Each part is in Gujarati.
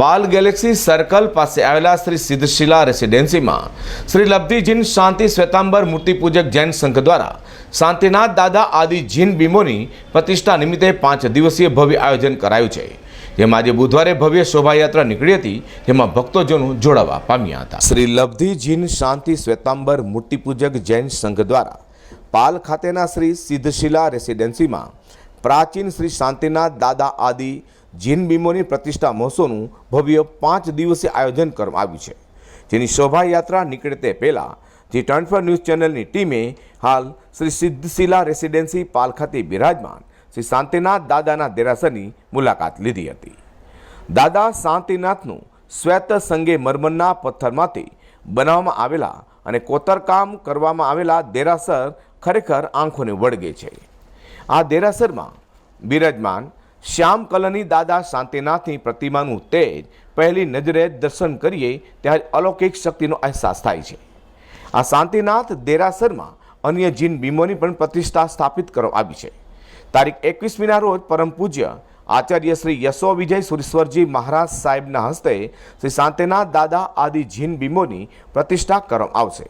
પાલ ગેલેક્સી સર્કલ પાસે આવેલા શ્રી સિદ્ધશિલા રેસિડેન્સીમાં શ્રી લબ્ધિજીન શાંતિ શ્વેતાંબર મૂર્તિપૂજક જૈન સંઘ દ્વારા શાંતિનાથ દાદા આદિ જીન બીમોની પ્રતિષ્ઠા નિમિત્તે પાંચ દિવસીય ભવ્ય આયોજન કરાયું છે. જેમાં આજે બુધવારે ભવ્ય શોભાયાત્રા નીકળી હતી, જેમાં ભક્તોજનો જોડાવા પામ્યા હતા. શ્રી લબ્ધિજીન શાંતિ શ્વેતાંબર મૂર્તિપૂજક જૈન સંઘ દ્વારા પાલ ખાતેના શ્રી સિદ્ધશિલા રેસિડેન્સીમાં પ્રાચીન શ્રી શાંતિનાથ દાદા આદિ જીન બિંબોની પ્રતિષ્ઠા મહોત્સવનું ભવ્ય પાંચ દિવસીય આયોજન કરવામાં આવ્યું છે. જેની શોભાયાત્રા નીકળે તે પહેલાં જી ટ્વેન્ટી ન્યૂઝ ચેનલની ટીમે હાલ શ્રી સિદ્ધશિલા રેસિડેન્સી પાલ ખાતે બિરાજમાન શ્રી શાંતિનાથ દાદાના દેરાસરની મુલાકાત લીધી હતી. દાદા શાંતિનાથનું શ્વેત સંગે મરમરના પથ્થરમાંથી બનાવવામાં આવેલા અને કોતરકામ કરવામાં આવેલા દેરાસર ખરેખર આંખોને વળગે છે. આ દેરાસરમાં બિરાજમાન શ્યામ કલની દાદા શાંતિનાથની પ્રતિમાનું તેજ પહેલી નજરે દર્શન કરીએ ત્યારે અલૌકિક શક્તિનો અહેસાસ થાય છે. આ શાંતિનાથ દેરાસરમાં અન્ય જીન બીમોની પણ પ્રતિષ્ઠા સ્થાપિત કરવામાં આવી છે. તારીખ એકવીસમીના રોજ પરમ પૂજ્ય આચાર્ય શ્રી યશો વિજય સુરેશ્વરજી મહારાજ સાહેબના હસ્તે શ્રી શાંતિનાથ દાદા આદિ જીન બીમોની પ્રતિષ્ઠા કરવામાં આવશે.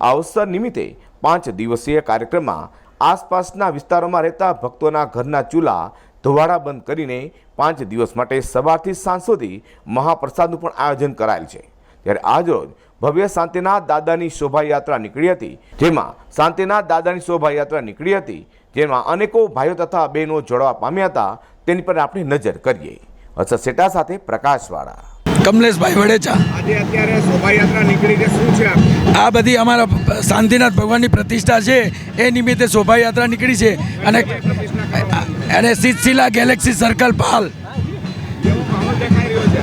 આ અવસર નિમિત્તે પાંચ દિવસીય કાર્યક્રમમાં આસપાસના વિસ્તારોમાં રહેતા ભક્તોના ઘરના ચૂલા ધોવાડા બંધ કરીને પાંચ દિવસ માટે સવારથી સાંજ સુધી મહાપ્રસાદનું પણ આયોજન કરાયેલ છે. ત્યારે આજરોજ ભવ્ય શાંતિનાથ દાદાની શોભાયાત્રા નીકળી હતી, જેમાં શાંતિનાથ દાદાની શોભાયાત્રા નીકળી હતી, જેમાં અનેકો ભાઈઓ તથા બહેનો જોડવા પામ્યા હતા. તેની પર આપણે નજર કરીએ. અચ્છા, સેટા સાથે પ્રકાશવાળા. કમલેશભાઈ વડેચા આજે અત્યારે શોભાયાત્રા નીકળી છે. શું છે આ? આ બધી અમારા શાંતિનાથ ભગવાનની પ્રતિષ્ઠા છે. એ નિમિત્તે શોભાયાત્રા નીકળી છે. અને અને સિદ્ધશિલા ગેલેક્સી સર્કલ પાલ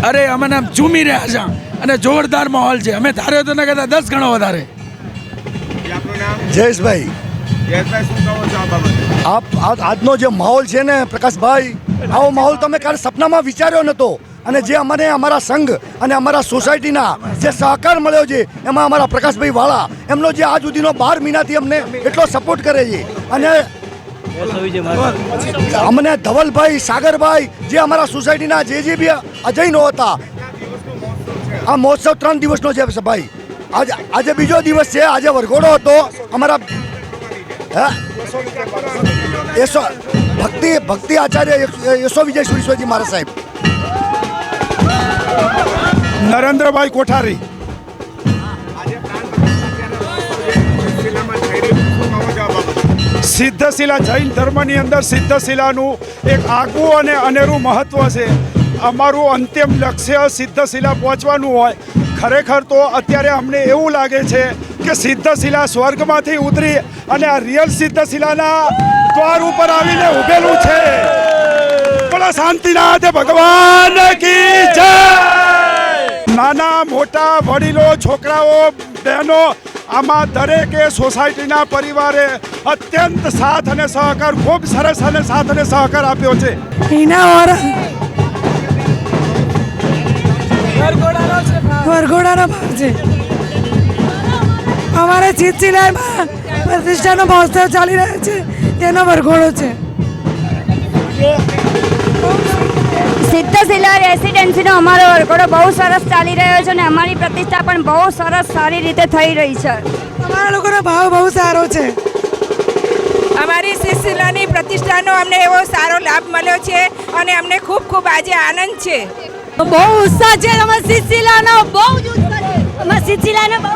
અરે અમને આમ ચૂમી રહ્યા છે અને જોરદાર માહોલ છે. અમે ધાર્યો તો ન કહેતા દસ ગણો વધારે. જયેશભાઈ. જયેશભાઈ શું કહો છો આ બાબતે? આપ આ- આજનો જે માહોલ છે ને પ્રકાશભાઈ આવો માહોલ તમે કાલે સપનામાં વિચાર્યો નહોતો અને જે અમને, અમારા સંઘ અને અમારા સોસાયટીના જે સહકાર મળ્યો છે, એમાં અમારા પ્રકાશભાઈ વાળા, એમનો જે આજ સુધીનો બાર મહિનાથી અમને એટલો સપોર્ટ કરે છે. અને અમને ધવલભાઈ, સાગરભાઈ, જે અમારા સોસાયટીના જે જે બી અજયનો હતા, આ મહોત્સવ ત્રણ દિવસનો છે ભાઈ. આજે આજે બીજો દિવસ છે, આજે વરઘોડો હતો, અમારા યશો, ભક્તિ ભક્તિ આચાર્ય યશો વિજય સુરેશ્વરજી મારા સાહેબ. નરેન્દ્રભાઈ કોઠારી. સિદ્ધશિલા જૈન ધર્મની અંદર સિદ્ધશિલાનું એક આગવું અને અનેરું મહત્વ છે. અમારું અંતિમ લક્ષ્ય સિદ્ધશિલા પહોંચવાનું હોય. ખરેખર તો અત્યારે અમને એવું લાગે છે કે સિદ્ધશિલા સ્વર્ગમાંથી ઉતરી અને આ રિયલ સિદ્ધશિલાના દ્વાર ઉપર આવીને ઊભેલું છે. પણ શાંતિનાથ ભગવાન કી જય! નાના મોટા વડીલો છોકરાઓ બહેનો આમાં દરેકે સોસાયટીના પરિવારે અત્યંત સાથ અને સહકાર ખૂબ સરસ અને સાથ અને સહકાર આપ્યો છે. એના ઓર વરઘોડાનો ભાવ. છે. અમારે ચીચીલામાં પ્રતિષ્ઠાનો મહોત્સવ ચાલી રહ્યો છે. તેનો વરઘોડો છે. સિદ્ધશિલા રેસિડેન્સીનો અમારો વરઘોડો બહુ સરસ ચાલી રહ્યો છે અને અમારી પ્રતિષ્ઠા પણ બહુ સરસ સારી રીતે થઈ રહી છે. અમારા લોકોનો ભાવ બહુ સારો છે. અમારી સિલસિલાની પ્રતિષ્ઠાનો અમને એવો સારો લાભ મળ્યો છે અને અમને ખૂબ ખૂબ આજે આનંદ છે. બહુ ઉત્સાહ છે. અમારા સિદ્ધશિલાનો બહુ જ ઉત્સાહ છે. અમારા સિદ્ધશિલાનો બહુ